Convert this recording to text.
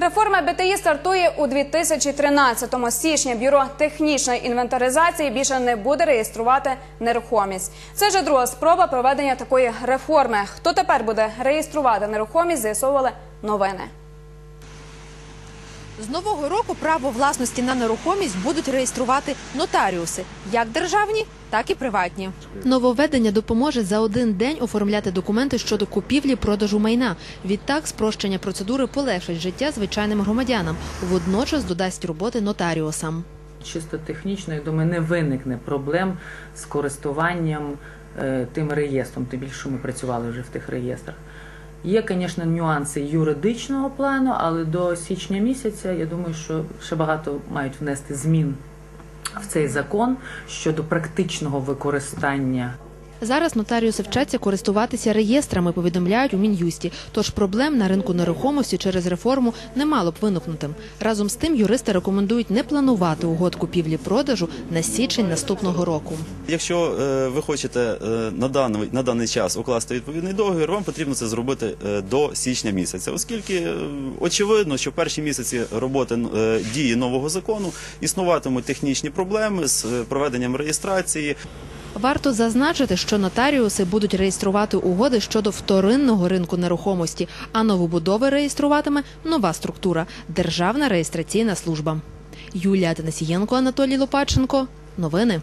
Реформа БТІ стартує у 2013-му. З січня бюро технічної інвентаризації більше не буде реєструвати нерухомість. Це вже друга спроба проведення такої реформи. Хто тепер буде реєструвати нерухомість, з'ясовували новини. З нового року право власності на нерухомість будуть реєструвати нотаріуси, як державні, так і приватні. Нововведення допоможе за один день оформляти документи щодо купівлі продажу майна. Відтак, спрощення процедури полегшить життя звичайним громадянам. Водночас додасть роботи нотаріусам. чисто технічно, я думаю, не виникне проблем з користуванням е, тим реєстром, тим більше ми працювали вже в тих реєстрах. Є, звісно, нюанси юридичного плану, але до січня місяця я думаю, що ще багато мають внести змін в цей закон щодо практичного використання Зараз нотаріуси вчаться користуватися реєстрами, повідомляють у мін'юсті. Тож проблем на ринку нерухомості через реформу не мало б виникнути. Разом з тим, юристи рекомендують не планувати угод купівлі-продажу на січень наступного року. Якщо е, ви хочете е, на даний на даний час укласти відповідний договір, вам потрібно це зробити е, до січня місяця, оскільки очевидно, що в перші місяці роботи дії нового закону існуватимуть технічні проблеми з проведенням реєстрації. Варто зазначити, що нотаріуси будуть реєструвати угоди щодо вторинного ринку нерухомості, а новобудови реєструватиме нова структура Державна реєстраційна служба. Юлія Танасієнко, Анатолій Лопаченко. Новини.